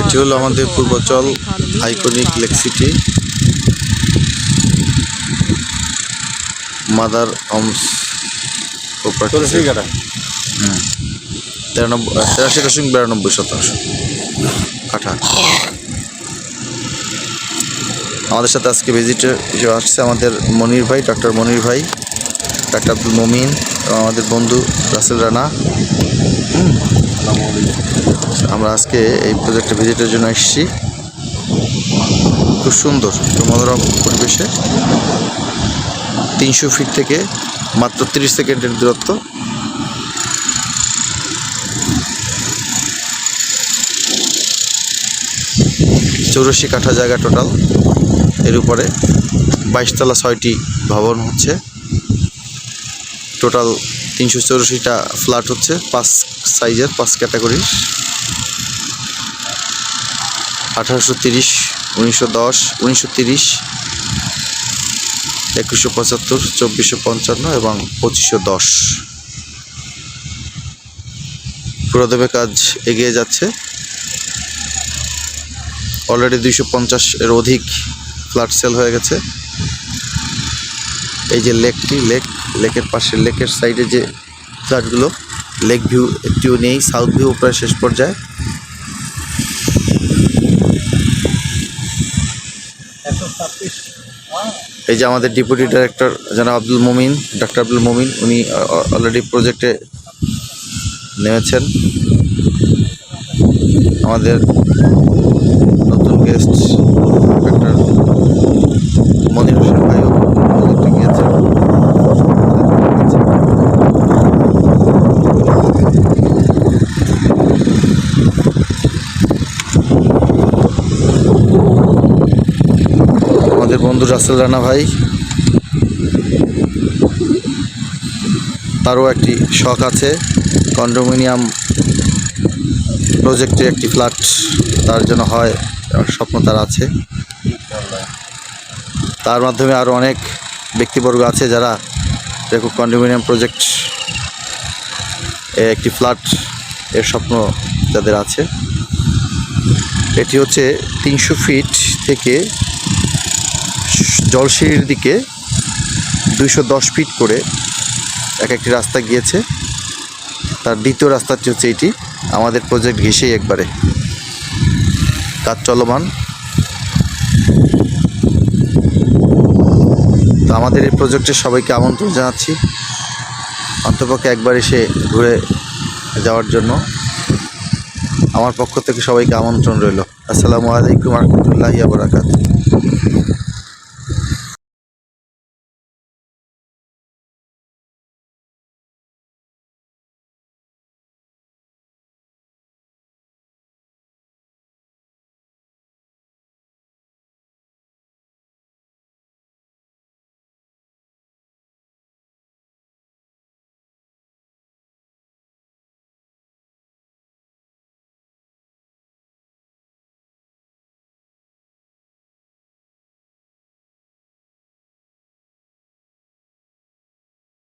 এটি হলো আমাদের Purbachal iconic lake projects. City. Mother homes তিরানব্বই তেরাশি দশমিক বিরানব্বই শতাংশ। কাঠা। আমাদের সাথে আজকে ভিজিটার হিসেবে আসছে আমাদের মনির ভাই ডক্টর মনির ভাই ডাক্তার আব্দুল মমিন এবং আমাদের বন্ধু রাসেল রানা। হুম। আমরা আজকে এই প্রজেক্টে ভিজিটের জন্য এসেছি। খুব সুন্দর মনোরম পরিবেশে। তিনশো ফিট থেকে মাত্র তিরিশ সেকেন্ডের দূরত্ব। চৌরাশি কাঠা জায়গা টোটাল এর উপরে বাইশতলা ছয়টি ভবন হচ্ছে। টোটাল তিনশো চৌরাশিটা ফ্ল্যাট হচ্ছে, পাঁচ সাইজের পাঁচ ক্যাটাগরির আঠারোশো তিরিশ, উনিশশো দশ, উনিশশো তিরিশ, একুশশো পঁচাত্তর, চব্বিশশো পঞ্চান্ন এবং পঁচিশশো দশ। পুরোদমে কাজ এগিয়ে যাচ্ছে। অলরেডি দুইশো পঞ্চাশ এর অধিক ফ্ল্যাট সেল হয়ে গেছে। এই যে লেকটি, লেক, লেকের পাশে, লেকের সাইডে যে ফ্ল্যাটগুলো, লেক ভিউ একটিও নেই, সাউথ ভিউ প্রায় শেষ পর্যায়ে। এই যে আমাদের ডেপুটি ডাইরেক্টর জনাব আব্দুল মমিন ডক্টর আব্দুল মমিন, উনি অলরেডি প্রজেক্টে নেমেছেন। আমাদের নতুন গেস্ট ডক্টর মনির হোসেন ভাইও প্রজেক্টে গিয়েছেন আমাদের বন্ধু রাসেল রানা ভাই। তারও একটি শখ আছে। কন্ডোমিনিয়াম প্রজেক্টে একটি ফ্ল্যাট তার জন্য হয় স্বপ্ন তার আছে। তার মাধ্যমে আরও অনেক ব্যক্তিবর্গ আছে যারা এরকম কন্ডোমিনিয়াম প্রজেক্ট একটি ফ্ল্যাট এর স্বপ্ন যাদের আছে। এটি হচ্ছে তিনশো ফিট থেকে জলসিঁড়ির দিকে দুইশো দশ ফিট করে এক একটি রাস্তা গিয়েছে। তার দ্বিতীয় রাস্তাটি হচ্ছে এটি। আমাদের প্রজেক্ট ঘেসেই একবারে। কাজ চলমান। তো আমাদের এই প্রজেক্টে সবাইকে আমন্ত্রণ জানাচ্ছি। অন্তপক্ষে একবার এসে ঘুরে যাওয়ার জন্য। আমার পক্ষ থেকে সবাইকে আমন্ত্রণ রইল। আসসালামু আলাইকুম রহমতুল্লাহি আবরাকাত